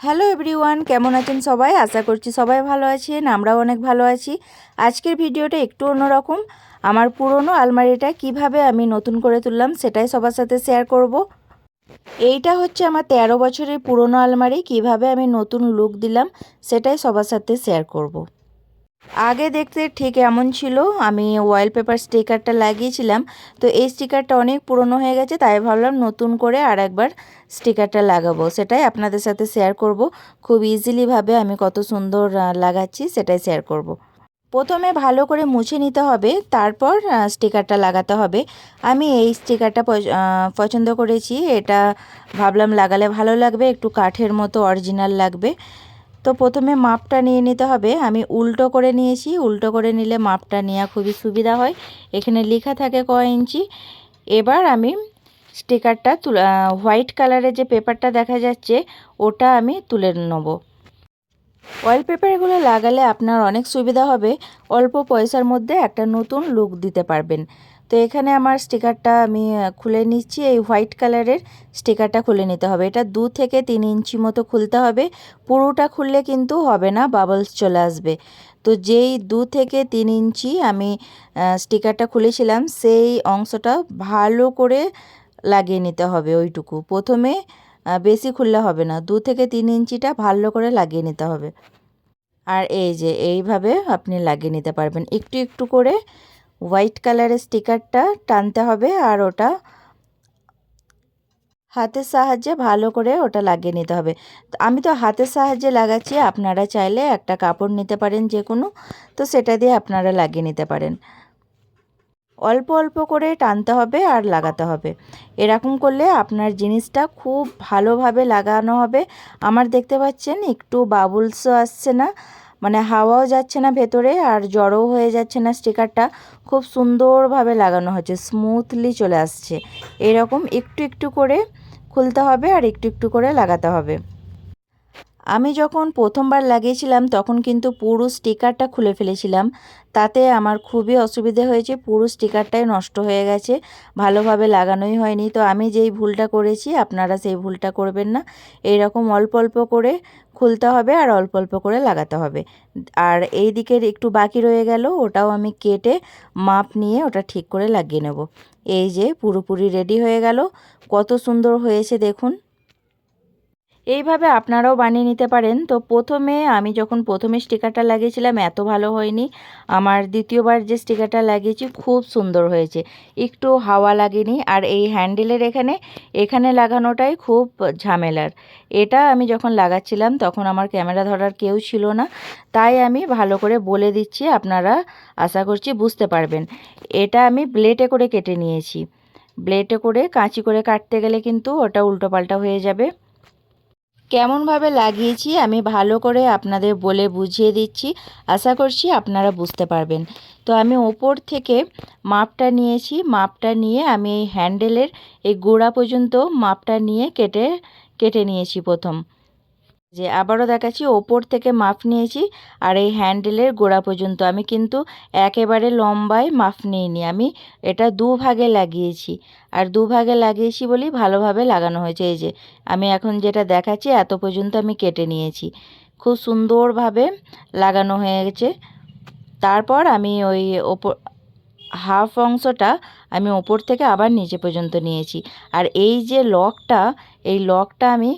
Hello everyone, কেমন আছেন সবাই আশা করছি সবাই ভালো আছেন, আমরাও অনেক ভালো আছি আজকের ভিডিওটা একটু অন্যরকম আমার পুরনো আলমারিটা কীভাবে আমি নতুন করে তুললাম সেটাই সবার সাথে শেয়ার করব। এইটা হচ্ছে আমার তেরো বছরের পুরনো আলমারি, কীভাবে আমি নতুন লুক দিলাম সেটাই সবার সাথে শেয়ার করব। আগে দেখতে ঠিক এমন ছিল। আমি ওয়াল পেপার স্টিকারটা লাগিয়েছিলাম। তো এই স্টিকারটা অনেক পুরনো হয়ে গেছে, তাই ভাবলাম নতুন করে আর একবার স্টিকারটা লাগাবো। সেটাই আপনাদের সাথে শেয়ার করব। খুব ইজিলিভাবে আমি কত সুন্দর লাগাচ্ছি, সেটাই শেয়ার করব। প্রথমে ভালো করে মুছে নিতে হবে, তারপর স্টিকারটা লাগাতে হবে। আমি এই স্টিকারটা পছন্দ করেছি। এটা ভাবলাম লাগালে ভালো লাগবে, একটু কাঠের মতো অরিজিনাল লাগবে। তো প্রথমে মাপটা নিয়ে নিতে হবে। আমি উল্টো করে নিয়েছি। উল্টো করে নিলে মাপটা নেওয়া খুবই সুবিধা হয়। এখানে লেখা থাকে ক ইঞ্চি। এবার আমি স্টিকারটা তুলে হোয়াইট কালারের যে পেপারটা দেখা যাচ্ছে, ওটা আমি তুলে নেব। অয়েল পেপারগুলো লাগালে আপনার অনেক সুবিধা হবে। অল্প পয়সার মধ্যে একটা নতুন লুক দিতে পারবেন। তো এখানে আমার স্টিকারটা আমি খুলে নিচ্ছি। এই হোয়াইট কালারের স্টিকারটা খুলে নিতে হবে। এটা দু থেকে তিন ইঞ্চি মতো খুলতে হবে। পুরোটা খুললে কিন্তু হবে না, বাবলস চলে আসবে। তো যেই দু থেকে তিন ইঞ্চি আমি স্টিকারটা খুলেছিলাম, সেই অংশটা ভালো করে লাগিয়ে নিতে হবে ওইটুকু। প্রথমে বেশি খুললে হবে না, দু থেকে তিন ইঞ্চিটা ভালো করে লাগিয়ে নিতে হবে। আর এই যে, এইভাবে আপনি লাগিয়ে নিতে পারবেন। একটু একটু করে হোয়াইট কালারের স্টিকারটা টানতে হবে আর ওটা হাতের সাহায্যে ভালো করে ওটা লাগিয়ে নিতে হবে। আমি তো হাতের সাহায্যে লাগাচ্ছি, আপনারা চাইলে একটা কাপড় নিতে পারেন যে কোনো তো সেটা দিয়ে আপনারা লাগিয়ে নিতে পারেন। অল্প অল্প করে টানতে হবে আর লাগাতে হবে। এরকম করলে আপনার জিনিসটা খুব ভালোভাবে লাগানো হবে। আমার দেখতে পাচ্ছেন একটু বাবুলসও আসছে না। মানে হাওয়াও যাচ্ছে না ভেতরে আর জড়ও হয়ে যাচ্ছে না স্টিকারটা। খুব সুন্দরভাবে লাগানো হচ্ছে স্মুথলি চলে আসছে। এরকম একটু একটু করে খুলতে হবে আর একটু একটু করে লাগাতে হবে। আমি যখন প্রথমবার লাগিয়েছিলাম, তখন কিন্তু পুরো স্টিকারটা খুলে ফেলেছিলাম। তাতে আমার খুবই অসুবিধে হয়েছে, পুরো স্টিকারটাই নষ্ট হয়ে গেছে, ভালোভাবে লাগানোই হয়নি। তো আমি যেই ভুলটা করেছি, আপনারা সেই ভুলটা করবেন না। এইরকম অল্প অল্প করে খুলতে হবে আর অল্প অল্প করে লাগাতে হবে। আর এই দিকের একটু বাকি রয়ে গেল, ওটাও আমি কেটে মাপ নিয়ে ওটা ঠিক করে লাগিয়ে নেব। এই যে পুরোপুরি রেডি হয়ে গেল, কত সুন্দর হয়েছে দেখুন। এইভাবে আপনারাও বানিয়ে নিতে পারেন। তো প্রথমে আমি যখন প্রথমে স্টিকারটা লাগিয়েছিলাম, এত ভালো হয়নি। আমার দ্বিতীয়বার যে স্টিকারটা লাগিয়েছি, খুব সুন্দর হয়েছে। একটু হাওয়া লাগেনি আর এই হ্যান্ডেলের এখানে এখানে লাগানোটাই খুব ঝামেলার। এটা আমি যখন লাগাচ্ছিলাম, তখন আমার ক্যামেরা ধরার কেউ ছিল না। তাই আমি ভালো করে বলে দিচ্ছি, আপনারা আশা করছি বুঝতে পারবেন। এটা আমি ব্লেটে করে কেটে নিয়েছি। ব্লেটে করে, কাঁচি করে কাটতে গেলে কিন্তু ওটা উল্টোপাল্টা হয়ে যাবে। কেমনভাবে লাগিয়েছি আমি ভালো করে আপনাদের বলে বুঝিয়ে দিচ্ছি। আশা করছি আপনারা বুঝতে পারবেন। তো আমি ওপর থেকে মাপটা নিয়েছি। মাপটা নিয়ে আমি এই হ্যান্ডেলের এই গোড়া পর্যন্ত মাপটা নিয়ে কেটে কেটে নিয়েছি প্রথম। যে আবারও দেখাচ্ছি, ওপর থেকে মাপ নিয়েছি আর এই হ্যান্ডেলের গোড়া পর্যন্ত। আমি কিন্তু একেবারে লম্বায় মাপ নিইনি। আমি এটা দু ভাগে লাগিয়েছি আর দু ভাগে লাগিয়েছি বলেই ভালোভাবে লাগানো হয়েছে। এই যে আমি এখন যেটা দেখাচ্ছি, এত পর্যন্ত আমি কেটে নিয়েছি। খুব সুন্দরভাবে লাগানো হয়ে গেছে তারপর আমি ওই ওপর, হাফ অংশটা আমি ওপর থেকে আবার নিচে পর্যন্ত নিয়েছি। আর এই যে লকটা, এই লকটা আমি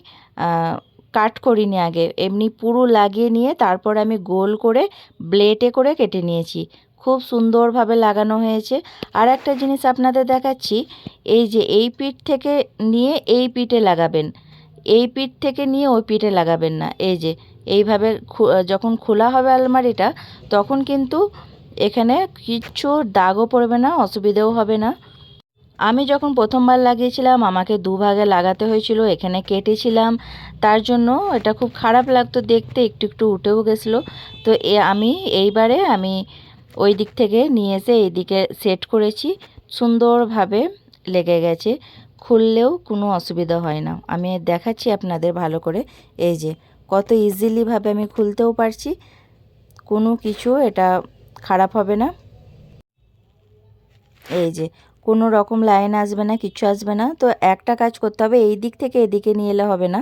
কাট করিনি আগে, এমনি পুরো লাগিয়ে নিয়ে তারপর আমি গোল করে ব্লেটে করে কেটে নিয়েছি। খুব সুন্দরভাবে লাগানো হয়েছে। আর একটা জিনিস আপনাদের দেখাচ্ছি, এই যে এই পিঠ থেকে নিয়ে এই পিঠে লাগাবেন। এই পিঠ থেকে নিয়ে ওই পিঠে লাগাবেন না। এই যে, এইভাবে যখন খোলা হবে আলমারিটা, তখন কিন্তু এখানে কিচ্ছু দাগও পড়বে না, অসুবিধেও হবে না। আমি যখন প্রথমবার লাগিয়েছিলাম, আমাকে দুভাগে লাগাতে হয়েছিল, এখানে কেটেছিলাম। তার জন্য এটা খুব খারাপ লাগতো দেখতে, একটু একটু উঠেও গেছিল। তো এ, আমি এইবারে আমি ওই দিক থেকে নিয়ে এসে এইদিকে সেট করেছি। সুন্দরভাবে লেগে গেছে। খুললেও কোনো অসুবিধা হয় না। আমি দেখাচ্ছি আপনাদের ভালো করে। এই যে, কত ইজিলিভাবে আমি খুলতেও পারছি। কোনো কিছু এটা খারাপ হবে না। এই যে কোনো রকম লাইন আসবে না, কিছু আসবে না। তো একটা কাজ করতে হবে, এই দিক থেকে এদিকে নিয়ে এলে হবে না।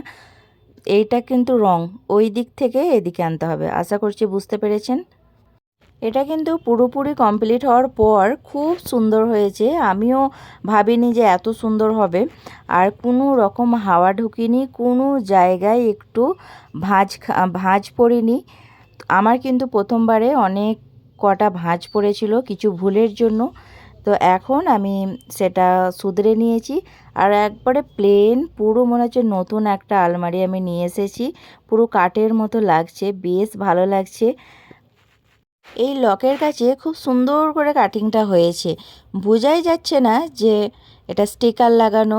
এইটা কিন্তু রং, ওই দিক থেকে এদিকে আনতে হবে। আশা করছি বুঝতে পেরেছেন? এটা কিন্তু পুরোপুরি কমপ্লিট হওয়ার পর খুব সুন্দর হয়েছে। আমিও ভাবিনি যে এত সুন্দর হবে। আর কোনো রকম হাওয়া ঢুকিনি, কোনো জায়গায় একটু ভাঁজ ভাঁজ পড়িনি। আমার কিন্তু প্রথমবারে অনেক কটা ভাঁজ পড়েছিল কিছু ভুলের জন্য। তো এখন আমি সেটা শুধরে নিয়েছি। আর একবারে প্লেন পুরো মনে হচ্ছে নতুন একটা আলমারি আমি নিয়ে এসেছি। পুরো কাঠের মতো লাগছে, বেশ ভালো লাগছে। এই লকের কাছে খুব সুন্দর করে কাটিংটা হয়েছে। বোঝাই যাচ্ছে না যে এটা স্টিকার লাগানো,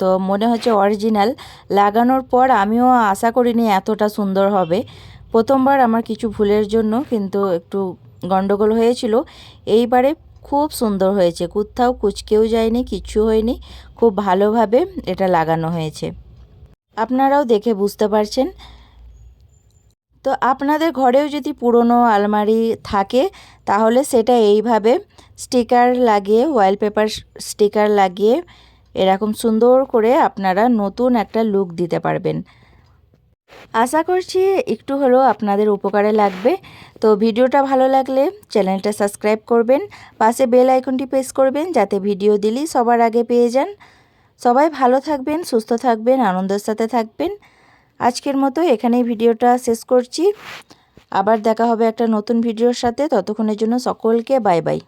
তো মনে হচ্ছে অরিজিনাল। লাগানোর পর আমিও আশা করিনি এতটা সুন্দর হবে। প্রথমবার আমার কিছু ভুলের জন্য কিন্তু একটু গন্ডগোল হয়েছিল। এইবারে খুব সুন্দর হয়েছে। কোথাও কুচকেও যায়নি, কিচ্ছু হয়নি। খুব ভালোভাবে এটা লাগানো হয়েছে। আপনারাও দেখে বুঝতে পারছেন। তো আপনাদের ঘরেও যদি পুরনো আলমারি থাকে, তাহলে সেটা এইভাবে স্টিকার লাগিয়ে ওয়ালপেপার স্টিকার লাগিয়ে এরকম সুন্দর করে আপনারা নতুন একটা লুক দিতে পারবেন। আশা করছি একটু হলেও আপনাদের উপকারে লাগবে। তো ভিডিওটা ভালো লাগলে চ্যানেলটা সাবস্ক্রাইব করবেন, পাশে বেল আইকনটি প্রেস করবেন যাতে ভিডিও দিলেই সবার আগে পেয়ে যান। সবাই ভালো থাকবেন, সুস্থ থাকবেন, আনন্দের সাথে থাকবেন। আজকের মতো এখানেই ভিডিওটা শেষ করছি। আবার দেখা হবে একটা নতুন ভিডিওর সাথে। ততক্ষণের জন্য সকলকে বাই বাই।